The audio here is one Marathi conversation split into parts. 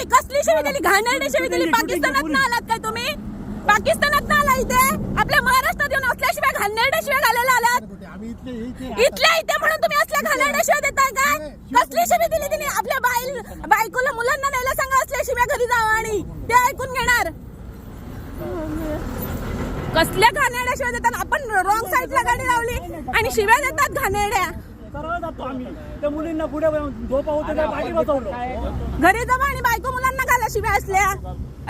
दिली कसली शिवी दिली घाणेरडी शिवी दिली पाकिस्तानात ना आलात काय तुम्ही? पाकिस्तानात ना आला इथे? आपल्या महाराष्ट्रात येऊन असल्या शिवाय घाणेरड्या शिवाय घालायला आलात? इथल्या इथे म्हणून तुम्ही असल्या घाणेरड्या शिवाय देताय काय कसली शिवी दिली तिने? आपल्या बाईल बायकोला मुलांना न्यायला सांगा असल्या शिव्या घरी जावं आणि ते ऐकून घेणार. कसल्या घाणेरड्या शिव्या देतात? आपण रॉंग साईडला गाडी लावली आणि शिव्या देतात घाणेरड्या. सरळ जातो आम्ही. त्या मुलींना पुढे झोपा होते त्या पाठी बसवलं. घरी जावा आणि बायको मुलांना घाला शिव्या असल्या.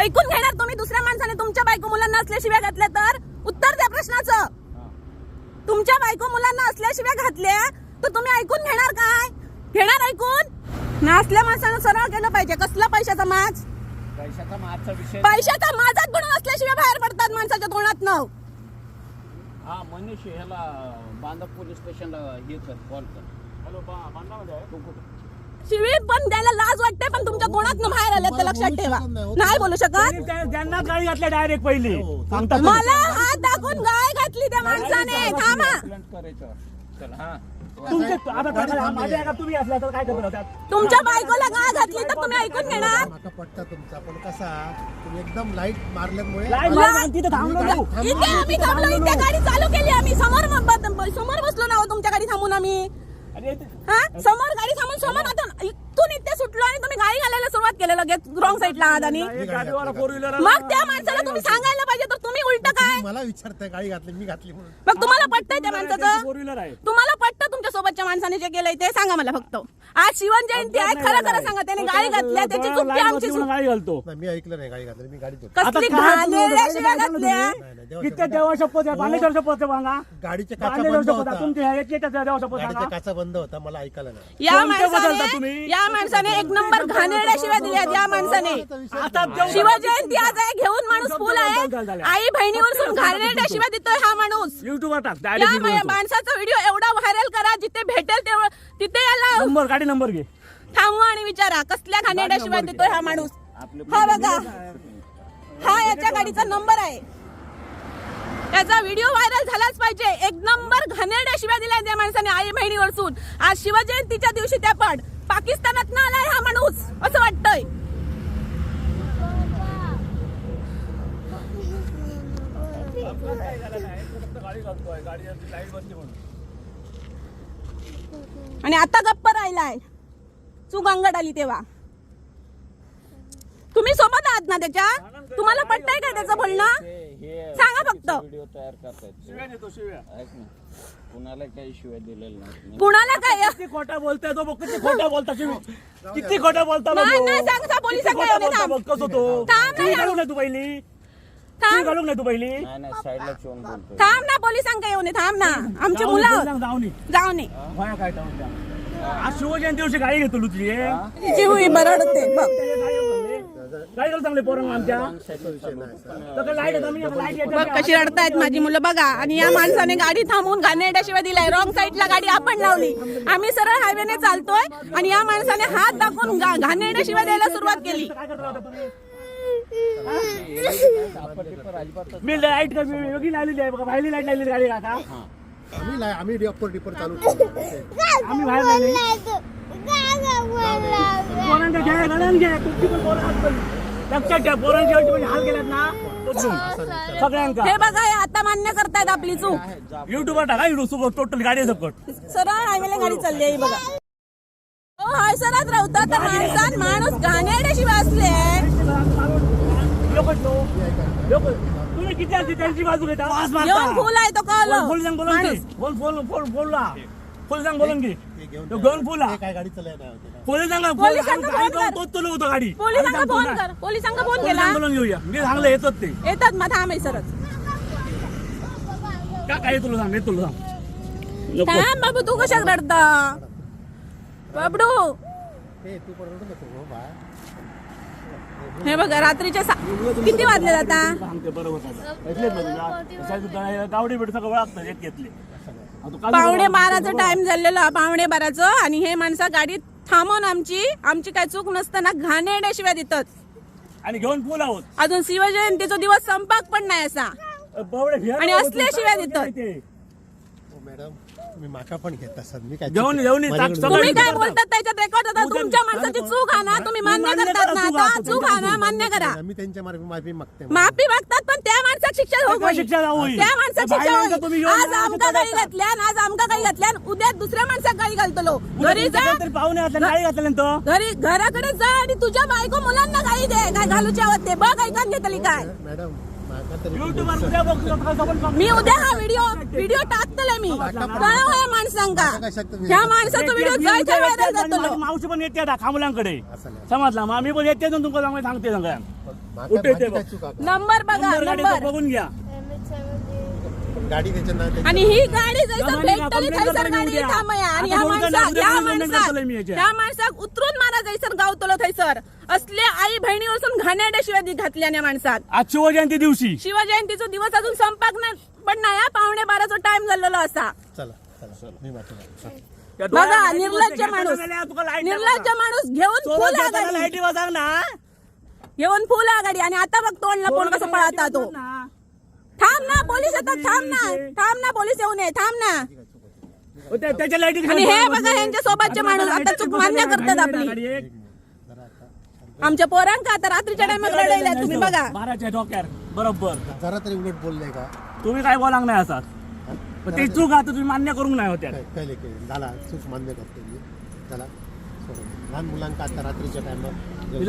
ऐकून घेणार तुम्ही दुसऱ्या माणसाने तुमच्या बायको मुलांना असल्या शिव्या घातल्या तर? उत्तर द्या प्रश्नाचं. तुमच्या बायको मुलांना असल्या शिव्या घातल्या तर तुम्ही ऐकून घेणार काय? घेणार ऐकून? ना असल्या माणसानं सरळ केलं पाहिजे. कसला पैशाचा माज? पैशाचा मागचा विषय पैशाचा माझात बनून असल्याशिवाय बाहेर पडतात माणसाच्या तोंडात न हा मनीष ह्याला बांधा पोलीस स्टेशनला हे कर कॉल कर हॅलो बांधामध्ये आहे तू कुठं शिवी पण द्यायला लाज वाटते पण तुमच्या तोंडात बाहेर आले ते लक्षात ठेवा नाही बोलू शकत त्यांनी गाडी घातल्या डायरेक्ट पहिली सांगतात मला हात दाखवून गाय घातली त्या माणसाने थांबा करायचं चल हा तुमचे आता काका, माझ्या एका तुम्ही असल्या तर काय होत्या तुमच्या बायकोला गाय घातली तर तुम्ही ऐकून घेणार. माका पट्टा तुमचा पण कसा? तुम्ही एकदम लाइट मारल्यामुळे लाइट तिथे थांबलो इथे आम्ही थांबलो इथे गाडी चालू केली आम्ही. समोर ब- समोर बसलो ना हो तुमच्या गाडी थांबून आम्ही. हा? समोर गाडी थांबून समोर आता इथून इथे सुटलो आणि तुम्ही गाडी घालायला सुरुवात केलं लगेच रॉंग साईडला आहात आणि. एक गाडीवाला फोर व्हीलर मग त्या माणसाला तुम्ही सांगायला पाहिजे तर तुम्ही उलट काय? मला विचारताय गाडी घातली मी घातली म्हणून. मग तुम्हाला पटतंय त्या माणसाचं? फोर व्हीलर आहे. तुम्हाला पटतं तुमच्या सोबतच्या माणसाने जे केलंय ते? सांगा मला फक्त. आज शिवन जयंती आहे खरं खरं सांगा त्याने गाडी घातल्या त्याची चुकी आमची चूक गाडी घालतो. नाही मी ऐकलं नाही गाडी घातली मी गाडीत होतो कसली काय तुम्ही घाणेरड्या गाडी शिव्या घालता घातल्या तुम्ही? नाही, नाही, देवा किती देवा शपथ आहे बांधेश्वर शपथ आहे सांगा गाडीचे काचा बंद शपथ होता. तुमच्या ह्याची देवा शपथ गाडीचा काचा बंद होता मला ऐकायला नाही. या कोणते बदलता माणसाने तुम्ही? या माणसाने एक नंबर घाणेरड्या शिव्या दिल्या या माणसाने. शिवजयंती आज आहे घेऊन माणूस फुल आहे. आई बहिणीवर सोडून घाणेरड्या शिव्या देतोय हा माणूस. युट्यूबवर टाक या माणसाचा व्हिडिओ एवढा व्हायरल करा जिथे भेटेल तेवढं तिथे याला नंबर गाडी नंबर घे. थांबवा आणि विचारा कसल्या घाणेरड्या शिवाय देतोय हा माणूस? हा बघा. हा याच्या गाडीचा नंबर आहे. त्याचा व्हिडिओ व्हायरल झालाच पाहिजे. एक नंबर घाणेरड्या शिव्या दिल्या त्या माणसाने आई बहिणीवर सून आज शिवजयंतीच्या दिवशी त्या पण पाकिस्तानात ना आलाय हा माणूस असं वाटतंय. आणि आता गप्प राहिलाय. चूक अंगड आली तेव्हा. तुम्ही सोबत आहात ना त्याच्या? तुम्हाला पटतंय का त्याचं बोलणं? हे सांगा फक्त. व्हिडिओ तयार करतायत. शिव्या देतो शिव्या. ऐक ना. कुणाला काही शिवाय दिलेल्या नाहीत. कुणाला काय किती खोटा बोलताय तो बघ किती खोटा बोलता शिवी किती खोटा बोलता नाही. नाही, सांग, सांग, पोलिसात किती काय होते, थांब. कसं तो. थांब शिवी ना, घालून नाही तू पहिली शिवी थांब. घालून नाही तू पहिली नाही नाही साईडला बोलतोय. थांब ना पोलिसांका येऊन ये, थांब ना. आमची मुलं जाऊ नये भया काय टाकून द्या. आज शिवजयंती दिवशी गाडी घेतो तुझी जीव बरडते बघ. चांगले पोरं आमच्या. तर लाइट आता लाइट. कशी रडतायत माझी मुलं बघा. आणि या माणसाने गाडी थांबवून घाणेरड्या शिवाय दिलाय. रॉंग साईडला गाडी आपण लावली. आम्ही सरळ हायवेने चालतोय आणि या माणसाने हात दाखवून गा- घाणेरड्या शिवाय द्यायला सुरुवात केली. मी लाइट का मी वेगळी लावलेली आहे बघा. बाहेरली लाइट लावलेली गाडी का आम्ही ला- आम्ही डिपर डिपर चालू आम्ही बाहेर लावली. पोरांचं घ्या गणन घ्या कुठची पण पोरं हात पडली. लक्षात ठेवा पोरांची एवढी म्हणजे हाल केल्यात ना. सगळ्यांका हे बघा हे आता मान्य करतायत आपली चूक युट्यूबवर टाका युट्यूब टोटल गाडी सकट सरळ हायवेला गाडी चालली आहे ही बघा हो हाय सरात राहता तर माणसात माणूस घाणेरड्या शिवाय असले लोक लोक तुम्ही किती असते त्यांची बाजू घेता येऊन फुल आहे तो कळलं फुल सांग सांग बोलून की ते घेऊन फुला. ते काय गाडी चालय नाही होते फुल सांगा पोलिसांना फोन कर. तोच चालू होतो गाडी. पोलिसांना फोन कर. पोलिसांना फोन. केला. पोलिसांना बोलून घेऊया. मी सांगलं येतात ते. येतात मग थांब आहे सरच. का काय तुला सांग हे तुला सांग. थांब बाबू तू कशात रडता? बाबडू. हो हे बघा रात्रीच्या सा- किती वाजले तुला गावडी भेट सगळं घेतले. पावणे बाराचं टाइम झालेलं पावणे बाराचं आणि हे माणसं गाडी थांबवून आमची आमची काय चूक नसताना घाणेरड्या शिवाय देतात. आणि घेऊन फुल आहोत अजून शिवजयंतीचा दिवस संपाक पण नाही असा. आणि होत. असल्या नाही. शिव्या काय देतात. हो मॅडम मी माका पण घेत असत मी काय घेऊन घेऊन ये, माझ्याकडून टाक- तुम्ही सगळं काय करतात. बोलतात त्याच्यात रेकॉर्ड होता? उद्या- तुमच्या माणसाची चूक आहे ना तुम्ही मान्य मान्य करतात करा ना चूक आता. आहे, चूक आहे ना मान्य करा. मी त्यांच्या मार्फी माफी मागते. माफी पण त्या माणसाची शिक्षा हो काय शिक्षा? त्या शिक्षा तुम्ही येऊन आज आमका गाडी आज आमका गाडी घातल्या आणि उद्या दुसऱ्या माणसाक गाडी घालतो लो. घरी जा. तरी पाहुणे असले नाही घातले ना तो. घरी घराकडे जा आणि तुझ्या बायको मुलांना गाडी दे काय घालूच्या होत ते बघ ऐकून घेतली काय. मॅडम माका तरी युट्यूबवर उद्या बघतो कसं पण बघतो. मी उद्या हा व्हिडिओ व्हिडिओ टाकतले मी. काय होय माणसांका. मी? ह्या माणसाचा व्हिडिओ मी जायच्या उद्या येते आणि मावशी पण येते आता असं नाही. समजला? मग आम्ही पण येते ना तुमका चांगलं सांगते सगळ्या ते बघ. आहे? नंबर बघा नंबर बघून घ्या पण गाडी त्याच्या नाव त्याच्या- आणि ही गाडी भेटतली complaint थैसर. थांबया आणि आता ह्या माणसाक उद्या ह्या complaint माणसाक करतोय मी याच्या. ह्या माणसाक उतरून मारा जैसर गावतलो थैसर असले आई बहिणीवरून घाणेरड्या शिवाय दी घातल्या या माणसात आज शिवजयंती दिवशी शिवजयंतीचा दिवस अजून संपाक नाही पण नाही हा, पावणे बाराचा टाइम झालेला असा चला चला मी माफी मागतो. त्या बघा निर्लज्ज माणूस लाइट निर्लज्ज माणूस घेऊन. फुल सांग ना घेऊन फुल आघाडी आणि आता बघ तोंडला कोण कसं पळता तो. थांब ना पोलीस येतात थांब ना थांब ना पोलीस येऊ नये थांब ना. त्या- त्याच्या लाईटी आणि हे बघा यांच्या सोबतचे माणूस आता चूक मान्य करतात आपली. आमच्या पोरांका आता रात्रीच्या टायमात रडायला तुम्ही बघा. बाराच्या डोक्यार बरोबर. जरा तरी उलट बोलले का? तुम्ही काय बोलांग नाही असा. पण ते चूक आता तुम्ही मान्य करून नाही होत्या. काय- झाला चूक मान्य करते मी. चला. सोडून. लहान मुलांका आता रात्रीच्या टायमात लाइट